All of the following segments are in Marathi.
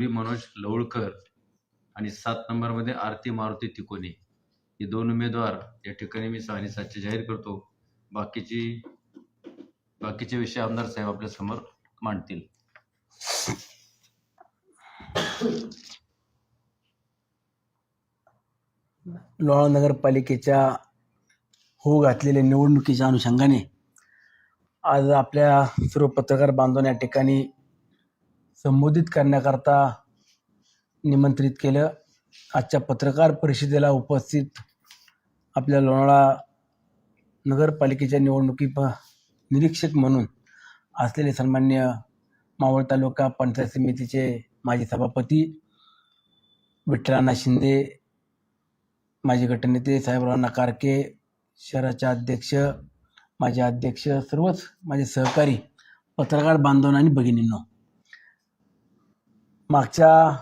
बी मनोज लवळकर आणि सात नंबरमध्ये आरती मारुती तिकोने. हे दोन उमेदवार या ठिकाणी मी सहा आणि सातचे जाहीर करतो. बाकीची बाकीचे विषय आमदार साहेब आपल्यासमोर मांडतील. लोहा नगरपालिकेच्या होऊ घातलेल्या निवडणुकीच्या अनुषंगाने आज आपल्या सर्व पत्रकार बांधवांना या ठिकाणी संबोधित करण्याकरता निमंत्रित केलं. आजच्या पत्रकार परिषदेला उपस्थित आपल्या लोणावळा नगरपालिकेच्या निवडणुकी प निरीक्षक म्हणून असलेले सन्मान्य मावळ तालुका पंचायत समितीचे माजी सभापती विठ्ठलाना शिंदे माजी गटनेते साहेबराव कारके शहराचे अध्यक्ष माझे अध्यक्ष सर्वच माझे सहकारी पत्रकार बांधवांना आणि भगिनींनो मागच्या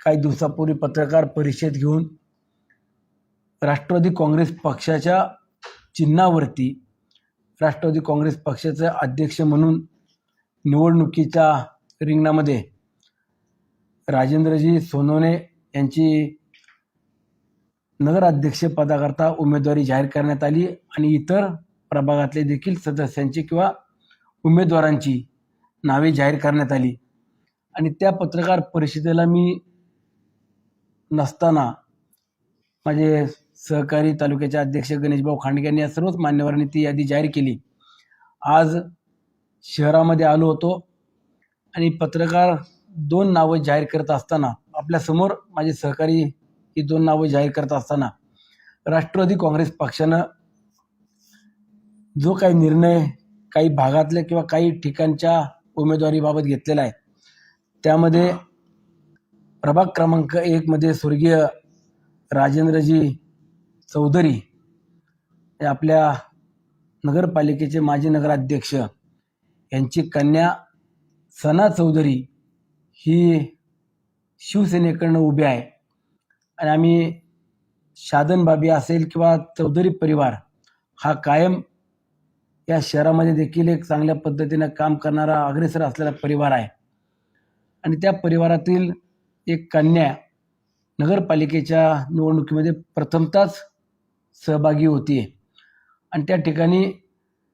काही दिवसापूर्वी पत्रकार परिषद घेऊन राष्ट्रवादी काँग्रेस पक्षाच्या चिन्हावरती राष्ट्रवादी काँग्रेस पक्षाचे अध्यक्ष म्हणून निवडणुकीच्या रिंगणामध्ये राजेंद्रजी सोनवणे यांची नगराध्यक्षपदाकरता उमेदवारी जाहीर करण्यात आली आणि इतर प्रभागातले देखील सदस्यांची किंवा उमेदवारांची नावे जाहीर करण्यात आली. आणि त्या पत्रकार परिषदेला मी नसताना माझे सहकारी तालुक्याचे अध्यक्ष गणेशभाऊ खांडगे यांनी या सर्वच मान्यवरांनी ती यादी जाहीर केली. आज शहरामध्ये आलो होतो आणि पत्रकार दोन नावं जाहीर करत असताना आपल्यासमोर माझे सहकारी ही दोन नावं जाहीर करत असताना राष्ट्रवादी काँग्रेस पक्षानं जो काही निर्णय काही भागातल्या किंवा काही ठिकाणच्या उमेदवारीबाबत घेतलेला आहे त्यामध्ये प्रभाग क्रमांक एकमध्ये स्वर्गीय राजेंद्रजी चौधरी हे आपल्या नगरपालिकेचे माजी नगराध्यक्ष. यांची कन्या सना चौधरी ही शिवसेनेकडनं उभी आहे. आणि आम्ही शादन बाबी असेल किंवा चौधरी परिवार हा कायम या शहरामध्ये देखील एक चांगल्या पद्धतीनं काम करणारा अग्रेसर असलेला परिवार आहे. आणि त्या परिवारातील एक कन्या नगरपालिकेच्या निवडणुकीमध्ये प्रथमताच सहभागी होती आणि त्या ठिकाणी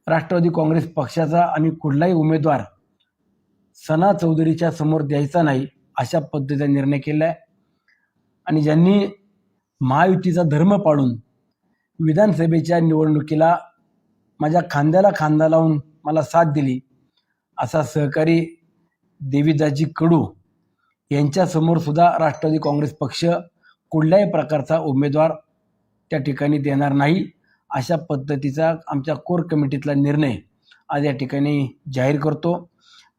राष्ट्रवादी काँग्रेस पक्षाचा आम्ही कुठलाही उमेदवार सना चौधरीच्या समोर द्यायचा नाही अशा पद्धतीचा निर्णय केला आहे आणि ज्यांनी महायुतीचा धर्म पाळून विधानसभेच्या निवडणुकीला माझ्या खांद्याला खांदा लावून मला साथ दिली असा सहकारी देवीदाजी कडू यांच्यासमोर सुद्धा राष्ट्रवादी काँग्रेस पक्ष कुठल्याही प्रकारचा उमेदवार त्या ठिकाणी देणार नाही अशा पद्धतीचा आमच्या कोर कमिटीतला निर्णय आज या ठिकाणी जाहीर करतो.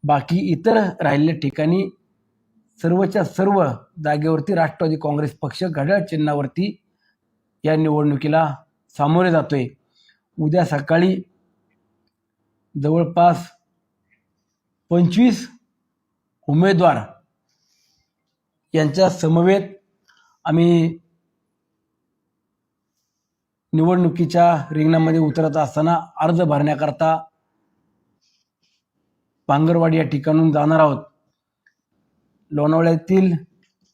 बाकी इतर राहिलेल्या ठिकाणी सर्वच्या सर्व जागेवरती राष्ट्रवादी काँग्रेस पक्ष घड्याळ चिन्हावरती या निवडणुकीला सामोरे जातोय. उद्या सकाळी जवळपास पंचवीस उमेदवार यांच्या समवेत आम्ही निवडणुकीच्या रिंगणामध्ये उतरत असताना अर्ज भरण्याकरता पांगरवाडी या ठिकाणून जाणार आहोत. लोणावळ्यातील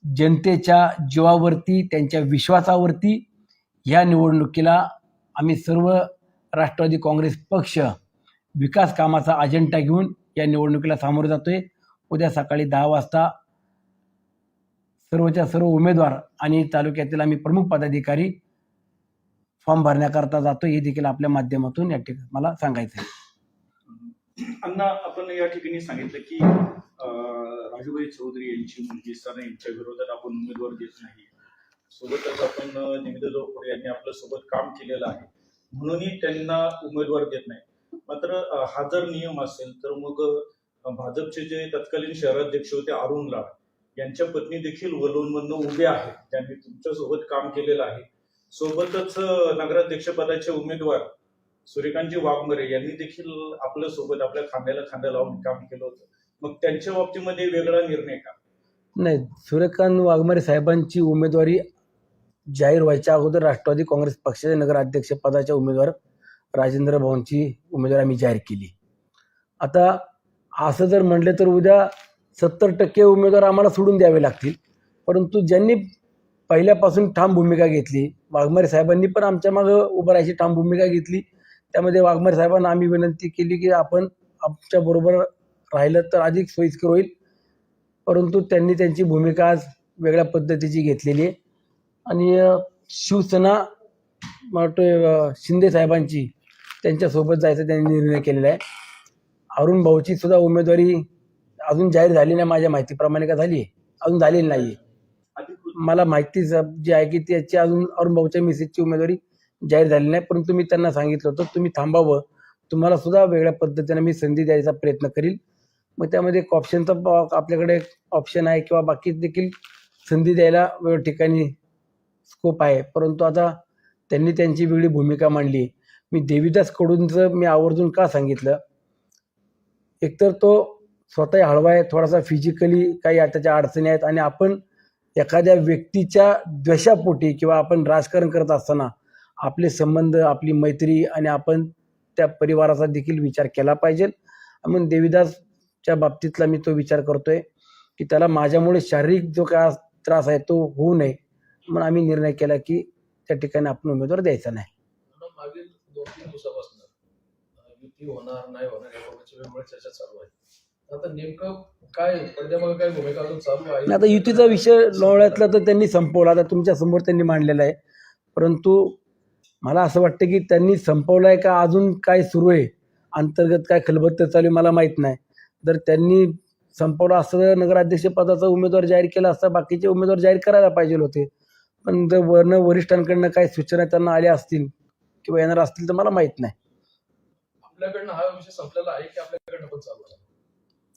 जनतेच्या जीवावरती त्यांच्या विश्वासावरती ह्या निवडणुकीला आम्ही सर्व राष्ट्रवादी काँग्रेस पक्ष विकास कामाचा अजेंडा घेऊन या निवडणुकीला सामोरे जातोय. उद्या सकाळी दहा वाजता सर्वच्या सर्व उमेदवार आणि तालुक्यातील आम्ही प्रमुख पदाधिकारी फॉर्म भरण्याकरता जातो हे देखील आपल्या माध्यमातून या ठिकाणी मला सांगायचं आहे अण्णा आपण या ठिकाणी सांगितलं की राजूभाई चौधरी यांची मुलगी सर यांच्या विरोधात आपण उमेदवार देत नाही. सोबतच आपण निविदा देवीदास यांनी आपल्यासोबत काम केलेलं आहे. म्हणूनही त्यांना उमेदवार देत नाही. मात्र हा जर नियम असेल तर मग भाजपचे जे तत्कालीन शहराध्यक्ष होते अरुण लाड यांच्या पत्नी देखील वलवणमधनं उभे आहेत. त्यांनी तुमच्यासोबत काम केलेलं आहे. सोबतच नगराध्यक्ष नगराध्यक्षपदाचे उमेदवार सूर्यकांतजी वाघमरे यांनी देखील आपल्यासोबत आपल्या खांद्याला खांदा लावून काम केलं होतं. मग त्यांच्या बाबतीमध्ये वेगळा निर्णय का? नाही सूर्यकांत वाघमारे साहेबांची उमेदवारी जाहीर व्हायच्या अगोदर राष्ट्रवादी काँग्रेस पक्षाच्या नगराध्यक्ष पदाच्या उमेदवार राजेंद्र भवनची उमेदवारी आम्ही जाहीर केली. आता असं जर म्हटलं तर उद्या सत्तर टक्के उमेदवार आम्हाला सोडून द्यावे लागतील. परंतु ज्यांनी पहिल्यापासून ठाम भूमिका घेतली वाघमारे साहेबांनी पण आमच्या मागं उभं राहायची ठाम भूमिका घेतली. त्यामध्ये वाघमारे साहेबांना आम्ही विनंती केली की आपण आमच्याबरोबर राहिलं तर अधिक सोयीस्कर होईल. परंतु त्यांनी त्यांची भूमिका आज वेगळ्या पद्धतीची घेतलेली आहे. आणि शिवसेना मला वाटतं शिंदे साहेबांची त्यांच्यासोबत जायचा त्यांनी निर्णय केलेला आहे. अरुण भाऊची सुद्धा उमेदवारी अजून जाहीर झाली नाही माझ्या माहितीप्रमाणे का झाली आहे? अजून झालेली नाही आहे मला माहिती जी आहे की त्याची अजून अरुण भाऊच्या मिसेसची उमेदवारी जाहीर झाली नाही परंतु मी त्यांना सांगितलं होतं तुम्ही थांबावं. तुम्हाला सुद्धा वेगळ्या पद्धतीने मी संधी द्यायचा प्रयत्न करील. मग त्यामध्ये एक ऑप्शनचा आपल्याकडे ऑप्शन आहे किंवा बाकी देखील संधी द्यायला वेळ ठिकाणी स्कोप आहे. परंतु आता त्यांनी त्यांची वेगळी भूमिका मांडली. मी देवीदास कडूंचं मी आवर्जून का सांगितलं? एकतर तो स्वतः हळवा आहे थोडासा फिजिकली काही त्याच्या अडचणी आहेत आणि आपण एखाद्या व्यक्तीच्या द्वेषापोटी किंवा आपण राजकारण करत असताना आपले संबंध आपली मैत्री आणि आपण त्या परिवाराचा देखील विचार केला पाहिजे. म्हणून देवीदासच्या बाबतीतला मी तो विचार करतोय की त्याला माझ्यामुळे शारीरिक जो काय त्रास आहे तो होऊ नये म्हणून आम्ही निर्णय केला की त्या ठिकाणी आपण उमेदवार द्यायचा नाही. ती होणार नाही होणार याबाबतची वेगवेगळ्या चर्चा चालू आहे. आता नेमकं काय पडद्यामागे काय भूमिका अजून चालू आहे? आता युतीचा विषय लोळ्यातला तर त्यांनी संपवला आता तुमच्यासमोर त्यांनी मांडलेला आहे. परंतु मला असं वाटतं की त्यांनी संपवला आहे का अजून काय सुरू आहे? अंतर्गत काय खलबत्त चालू आहे मला माहीत नाही. जर त्यांनी संपवलं असतं नगराध्यक्ष पदाचा उमेदवार जाहीर केला असता बाकीचे उमेदवार जाहीर करायला पाहिजे होते. पण जर वर्ण वरिष्ठांकडनं काही सूचना त्यांना आल्या असतील किंवा येणार असतील तर मला माहीत नाही. आपल्याकडनं हा विषय संपलेला आहे की आपल्याकडनं पण चालू आहे?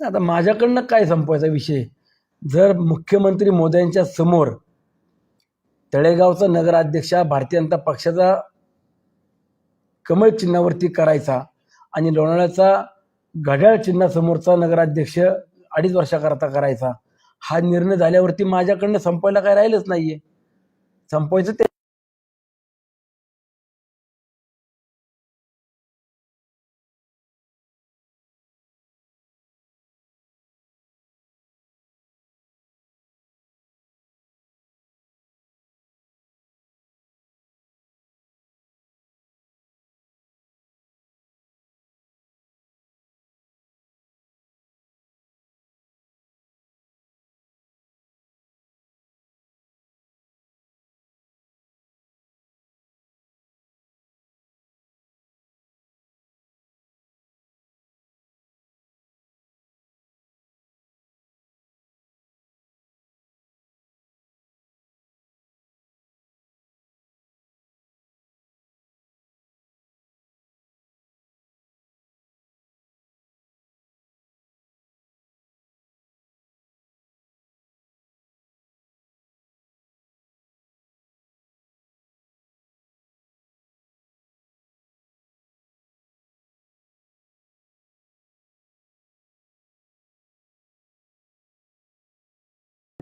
आता माझ्याकडनं काय संपवायचा विषय? जर मुख्यमंत्री मोदयांच्या समोर तळेगावचा नगराध्यक्ष भारतीय जनता पक्षाचा कमळ चिन्हावरती करायचा आणि लोणाळ्याचा घड्याळ चिन्हासमोरचा नगराध्यक्ष अडीच वर्षाकरता करायचा हा निर्णय झाल्यावरती माझ्याकडनं संपवायला काय राहिलंच नाहीये. संपवायचं ते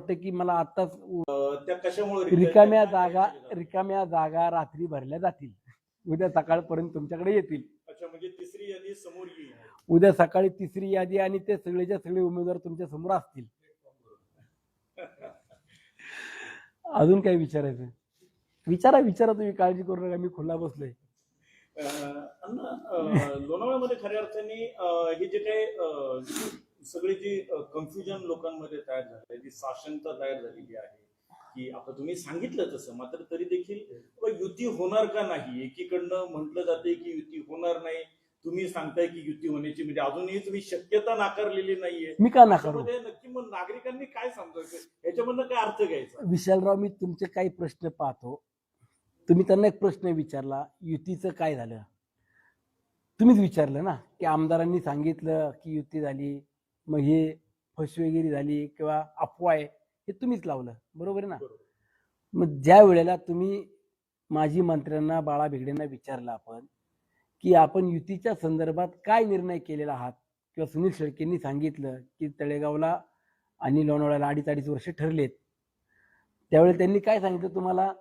वाटतं की मला आत्ताच त्या कशामुळे रिक्त- रिकाम्या जागा रिकाम्या जागा रात्री भरल्या जातील. उद्या सकाळपर्यंत तुमच्याकडे येतील. अच्छा म्हणजे तिसरी यादी समोर येईल. उद्या सकाळी तिसरी यादी आणि ते सगळेच्या सगळे उमेदवार तुमच्यासमोर असतील. अजून काय विचारायचं विचारा विचारा तुम्ही काळजी करू नका मी खुला बसलोय. लोणावळ्यामध्ये खऱ्या अर्थाने हे जे काही सगळी जी कन्फ्युजन लोकांमध्ये तयार झाली जी साशंकता तयार झालेली आहे की आता तुम्ही सांगितलं तसं मात्र तरी देखील युती होणार का नाही? एकीकडनं म्हटलं जाते की युती होणार नाही. तुम्ही सांगताय की युती होण्याची म्हणजे अजूनही तुम्ही शक्यता नाकारलेली नाहीये. मी का नाकारू नक्की मग नागरिकांनी काय समजायचं? याच्यामधनं काय अर्थ घ्यायचा? विशालराव मी तुमचे काही प्रश्न पाहतो. तुम्ही त्यांना एक प्रश्न विचारला युतीचं काय झालं? तुम्हीच विचारलं ना की आमदारांनी सांगितलं की युती झाली मग हे फसवेगिरी झाली किंवा अफवा आहे हे तुम्हीच लावलं. बरोबर आहे ना? मग ज्या वेळेला तुम्ही माजी मंत्र्यांना बाळा भिगडेंना विचारलं आपण की आपण युतीच्या संदर्भात काय निर्णय केलेला आहात? किंवा सुनील शेळकेंनी सांगितलं की तळेगावला आणि लोणावळ्याला अडीच अडीच वर्ष ठरलेत. त्यावेळी त्यांनी काय सांगितलं तुम्हाला?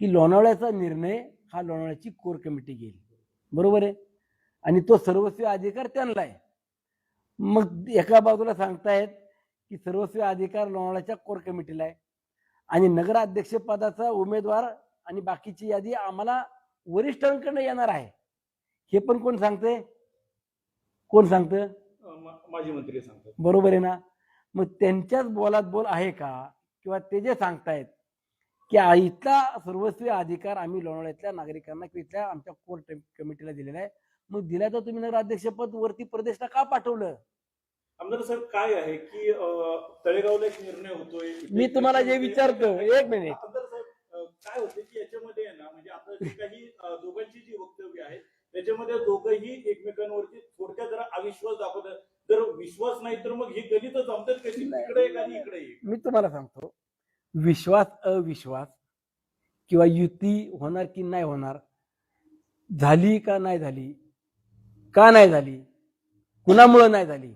की लोणावळ्याचा निर्णय हा लोणावळ्याची कोर कमिटी घेईल. बरोबर आहे? आणि तो सर्वस्वी अधिकार त्यांना आहे. मग एका बाजूला सांगतायत की सर्वस्वी अधिकार लोणावळ्याच्या कोर कमिटीला आहे. आणि नगराध्यक्ष पदाचा उमेदवार आणि बाकीची यादी आम्हाला वरिष्ठांकडनं येणार आहे. हे पण कोण सांगते कोण सांगतं? माजी मंत्री सांगतात. बरोबर आहे ना? मग त्यांच्याच बोलात बोल आहे का? किंवा ते जे सांगतायत की इथला सर्वस्वी अधिकार आम्ही लोणावळ्यातल्या नागरिकांना किंवा इथल्या आमच्या कोर कमिटीला दिलेला आहे. मग दिला तर तुम्ही नगराध्यक्षपद वरती प्रदेशला का पाठवलं? आमदार साहेब काय आहे की तळेगावला एक निर्णय होतोय मी तुम्हाला जे विचारतो एक मिनिट. आमदार साहेब अं, काय होते की याच्यामध्ये ना म्हणजे आता जी काही दोघांची जी वक्तव्य आहेत त्याच्यामध्ये दोघंही एकमेकांवरती थोडक्यात जरा अविश्वास दाखवतात जर विश्वास नाही तर मग ही गणित जमतात कशी तिकडे एक आणि इकडे एक. मी तुम्हाला सांगतो विश्वास अविश्वास किंवा युती होणार की नाही होणार झाली का नाही झाली का नाही झाली कुणामुळं नाही झाली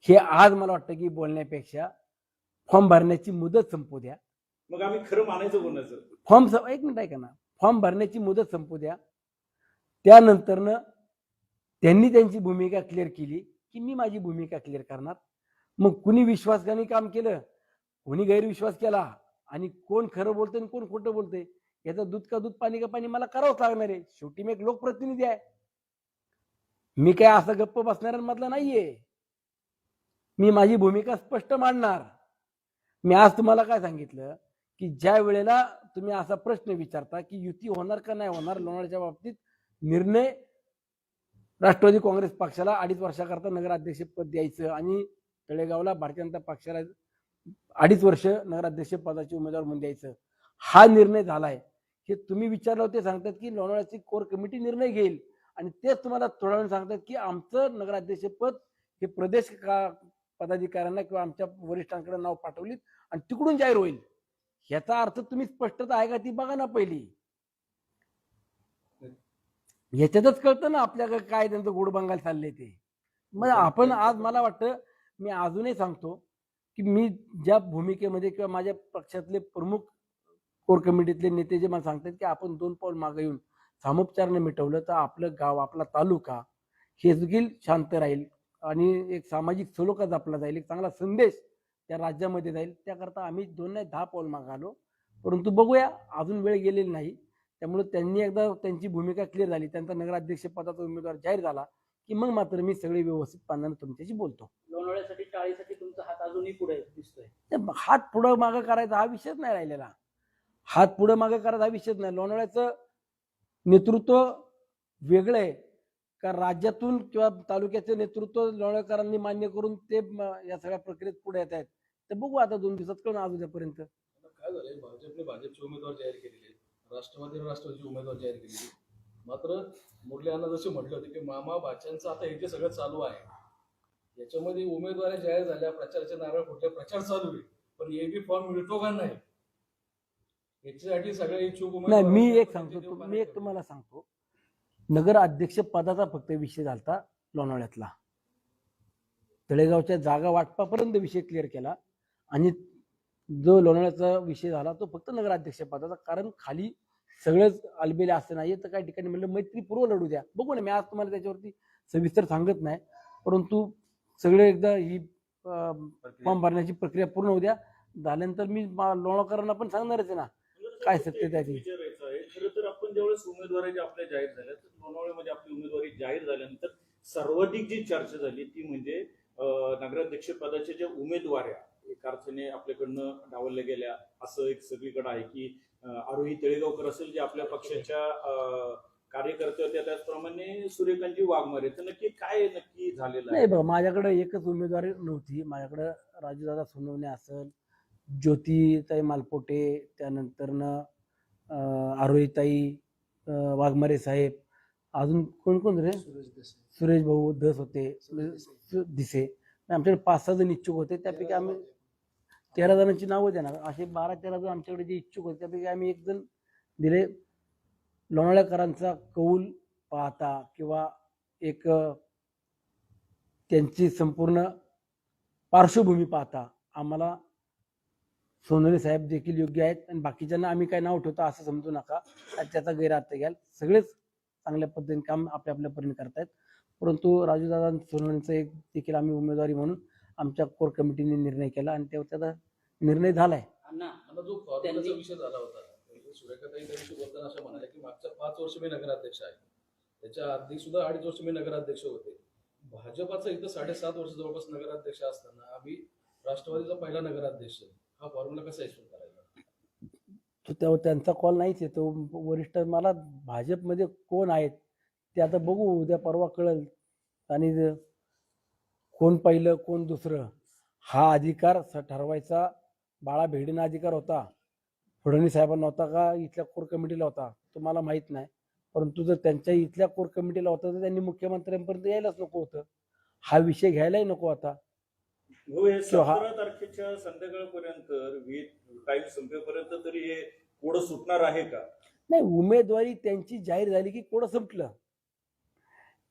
हे आज मला वाटतं की बोलण्यापेक्षा फॉर्म भरण्याची मुदत संपू द्या. मग आम्ही खरं मानायचं कोणाचं फॉर्म एक मिनिट ऐका ना. फॉर्म भरण्याची मुदत संपू द्या. त्यानंतरनं त्यांनी त्यांची भूमिका क्लिअर केली की मी माझी भूमिका क्लिअर करणार. मग कुणी विश्वासघाती काम केलं? कोणी गैरविश्वास केला? आणि कोण खरं बोलतंय आणि कोण खोटं बोलतंय? याचं दूध का दूध पाणी का पाणी मला करावंच लागणार आहे. शेवटी मी एक लोकप्रतिनिधी आहे. मी काय असं गप्प बसणाऱ्यांमधला नाहीये. मी माझी भूमिका स्पष्ट मांडणार. मी आज तुम्हाला काय सांगितलं? की ज्या वेळेला तुम्ही असा प्रश्न विचारता की युती होणार का नाही होणार लोणारच्या बाबतीत निर्णय राष्ट्रवादी काँग्रेस पक्षाला अडीच वर्षाकरता नगराध्यक्ष पद द्यायचं आणि तळेगावला भारतीय जनता पक्षाला अडीच वर्ष नगराध्यक्ष पदाचे उमेदवार म्हणून द्यायचं. हा निर्णय झालाय. हे तुम्ही विचारलं होते सांगतात की लोणावळ्याची कोर कमिटी निर्णय घेईल. आणि तेच तुम्हाला थोड्या वेळ सांगतात की आमचं नगराध्यक्ष पद हे प्रदेश का पदाधिकाऱ्यांना किंवा आमच्या वरिष्ठांकडे नाव पाठवलीत आणि तिकडून जाहीर होईल. ह्याचा अर्थ तुम्ही स्पष्टता आहे का ती बघा ना पहिली. ह्याच्यातच कळतं ना आपल्याकडे काय त्यांचं गोड बंगाल चाललंय ते. मग आपण आज मला वाटतं मी अजूनही सांगतो की मी ज्या भूमिकेमध्ये किंवा माझ्या पक्षातले प्रमुख कोर कमिटीतले नेते जे मला सांगतात की आपण दोन पाऊल मागे येऊन सामोपचाराने मिटवलं तर आपलं गाव आपला तालुका हे देखील शांत राहील. आणि एक सामाजिक सलोखा जपला जाईल एक चांगला संदेश त्या राज्यामध्ये जाईल. त्याकरता आम्ही दोन नाही दहा पाऊल मागे आलो. परंतु बघूया अजून वेळ गेलेली नाही. त्यामुळे त्यांनी एकदा त्यांची भूमिका क्लिअर झाली. त्यांचा नगराध्यक्ष पदाचा उमेदवार जाहीर झाला की मग मात्र मी सगळे व्यवस्थित पानाने तुमच्याशी बोलतो. लोणावळ्यासाठी टाळीसाठी तुमचा हात अजूनही पुढे दिसतोय. ते हात पुढं मागं करायचा हा विषयच नाही राहिलेला. हात पुढं मागं करायचा हा विषयच नाही. लोणावळ्याचं नेतृत्व वेगळं आहे. का राज्यातून किंवा तालुक्याचं नेतृत्व लोणावळेकरांनी मान्य करून ते या सगळ्या प्रक्रियेत पुढे येत आहेत. तर बघू आता दोन दिवसात कळून आज उद्यापर्यंत. काय झालंय? भाजपने भाजपचे उमेदवार जाहीर केलेले. राष्ट्रवादीने राष्ट्रवादीचे उमेदवार जाहीर केलेले. मात्र मुरली यांना जसे म्हटलं होते की मामा बाच्यांचं आता हे जे सगळं चालू आहे याच्यामध्ये उमेदवारी जाहीर झाल्या प्रचाराचे नारळ फुटले प्रचार चालू आहे. पण एबी फॉर्म मिळतो का नाही? याच्यासाठी सगळे इच्छुक नाही मी उमेदवार एक सांगतो मी एक तुम्हाला सांगतो. नगर अध्यक्ष पदाचा फक्त विषय झालता लोणावळ्यातला. तळेगावच्या जागा वाटपापर्यंत विषय क्लिअर केला आणि जो लोणावळ्याचा विषय झाला तो फक्त नगराध्यक्ष पदाचा. कारण खाली सगळंच आलबेले असं नाही तर काही ठिकाणी म्हणलं मैत्रीपूर्व लढू द्या. बघू ना मी आज तुम्हाला त्याच्यावरती सविस्तर सांगत नाही परंतु सगळे एकदा ही फॉर्म भरण्याची प्रक्रिया पूर्ण होऊ द्या. झाल्यानंतर मी लोणावकरांना लोणावळकरांना पण सांगणारच आहे ना. काय सत्य त्याची? विचारायचं आहे. खरं तर आपण ज्यावेळेस उमेदवारी ज्या आपल्या जाहीर झाल्या तर लोणावळ्यामध्ये आपली उमेदवारी जाहीर झाल्यानंतर सर्वाधिक जी चर्चा झाली ती म्हणजे नगराध्यक्ष पदाच्या ज्या उमेदवाऱ्या एक अर्थाने आपल्याकडनं डावलल्या गेल्या असं एक सगळीकडे आहे की आरोही तळेगावकर असेल जे आपल्या पक्षाच्या कार्यकर्ते होत्या त्याचप्रमाणे सूर्यकांतजी वाघमारे तर नक्की काय नक्की झालेलं नाही बघा माझ्याकडे एकच उमेदवारी नव्हती. माझ्याकडे राजूदादा सोनवणे असेल ज्योतिताई मालपोटे त्यानंतरनं आरोहीताई वाघमारे साहेब अजून कोण कोण रे? सुरेश भाऊ धस होते. दिसे. आमच्याकडे पाच सहा जण इच्छुक होते त्यापैकी आम्ही तेरा जणांची नावं देणार. असे बारा तेरा जण आमच्याकडे जे इच्छुक होते त्यापैकी आम्ही एक जण दिले. लोणावळेकरांचा कौल पाहता किंवा एक त्यांची संपूर्ण पार्श्वभूमी पाहता आम्हाला सोनवणे साहेब देखील योग्य आहेत. आणि बाकीच्यांना आम्ही काय नाव ठेवतो असं समजू नका. त्याचा गैरअर्थ घ्याल. सगळेच चांगल्या पद्धतीने काम आपल्या आपल्या परीने करतायत. परंतु राजूदादा सोनवणेचं एक देखील आम्ही उमेदवारी म्हणून आमच्या कोर कमिटीने निर्णय केला आणि त्यावर त्याचा निर्णय झालाय. जो विषय झाला होता. सुरेखाताई त्या दिवशी बोलताना असं म्हणाले की मागच्या पाच वर्ष मी नगराध्यक्ष आहे. त्याच्या आधी सुद्धा अडीच वर्ष मी नगराध्यक्ष होते. भाजपाचा इथं साडेसात वर्ष जवळपास नगराध्यक्ष असताना आम्ही राष्ट्रवादीचा पहिला नगराध्यक्ष हा फॉर्म्युला कसा यशस्वी करायचा? तो त्यांचा कॉल नाहीच येतो वरिष्ठ मला भाजपमध्ये कोण आहेत ते आता बघू उद्या परवा कळेल. आणि कोण पहिलं कोण दुसरं हा अधिकार ठरवायचा. बाळा भेडीना अधिकार होता. फडणवीस साहेबांना होता का इथल्या कोर कमिटीला होता? तो मला माहीत नाही. परंतु जर त्यांच्या इथल्या कोर कमिटीला होता तर त्यांनी मुख्यमंत्र्यांपर्यंत यायलाच नको होतं. हा विषय घ्यायलाही नको आता. सतरा तारखेच्या संध्याकाळपर्यंत टाईम संपेपर्यंत तरी हे पुढं सुटणार आहे का? नाही उमेदवारी त्यांची जाहीर झाली की कोणं संपलं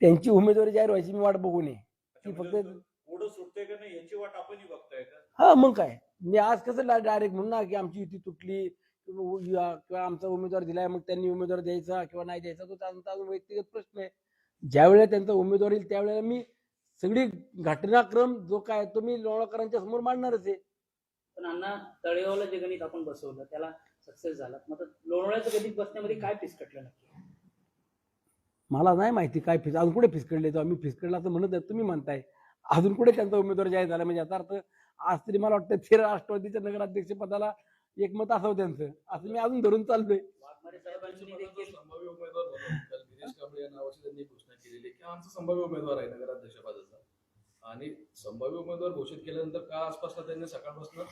त्यांची उमेदवारी जाहीर व्हायची मी वाट बघू नये ती फक्त पुढं सुटते का नाही याची वाट आपणही बघताय का? हा मग काय? मी आज कसं डायरेक्ट म्हणून ना की आमची युती तुटली किंवा आमचा उमेदवार दिलाय मग त्यांनी उमेदवार द्यायचा किंवा नाही द्यायचा तो त्यांचा व्यक्तिगत प्रश्न आहे. ज्या वेळेला त्यांचा उमेदवार येईल त्यावेळेला मी सगळी घटनाक्रम जो काय तो मी लोणाकरांच्या समोर मांडणारच आहे. पण अण्णा तळेगावला जे गणित आपण बसवलं त्याला सक्सेस झाला. मग लोणावळ्याचं गणित बसण्यामध्ये काय फिसकटलं नक्की? मला नाही माहिती काय फिस अजून कुठे फिसकडले तो आम्ही फिसकडला असं म्हणत आहे तुम्ही म्हणताय. अजून कुठे त्यांचा उमेदवार जाहीर झाला? म्हणजे याचा अर्थ आज तरी मला वाटतं ते राष्ट्रवादीच्या नगराध्यक्ष पदाला एकमत असावं त्यांचं. असं मी अजून धरून चाललोय. केलेली की आमचा संभाव्य उमेदवार आहे नगराध्यक्ष पदाचा. आणि संभाव्य उमेदवार घोषित केल्यानंतर का आसपासला त्यांनी सकाळपासून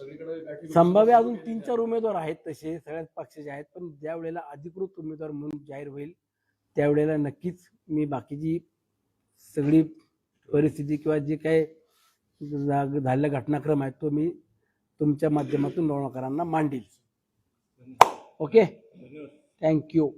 सगळीकडे गाठी संभाव्य अजून तीन. चार उमेदवार आहेत तसे सगळ्याच पक्षाचे आहेत पण ज्या वेळेला अधिकृत उमेदवार म्हणून जाहीर होईल त्यावेळेला नक्कीच मी बाकीची सगळी परिस्थिती किंवा जे काय झालेला घटनाक्रम आहे तो मी तुमच्या माध्यमातून लोणाकरांना मांडील. ओके? थँक्यू.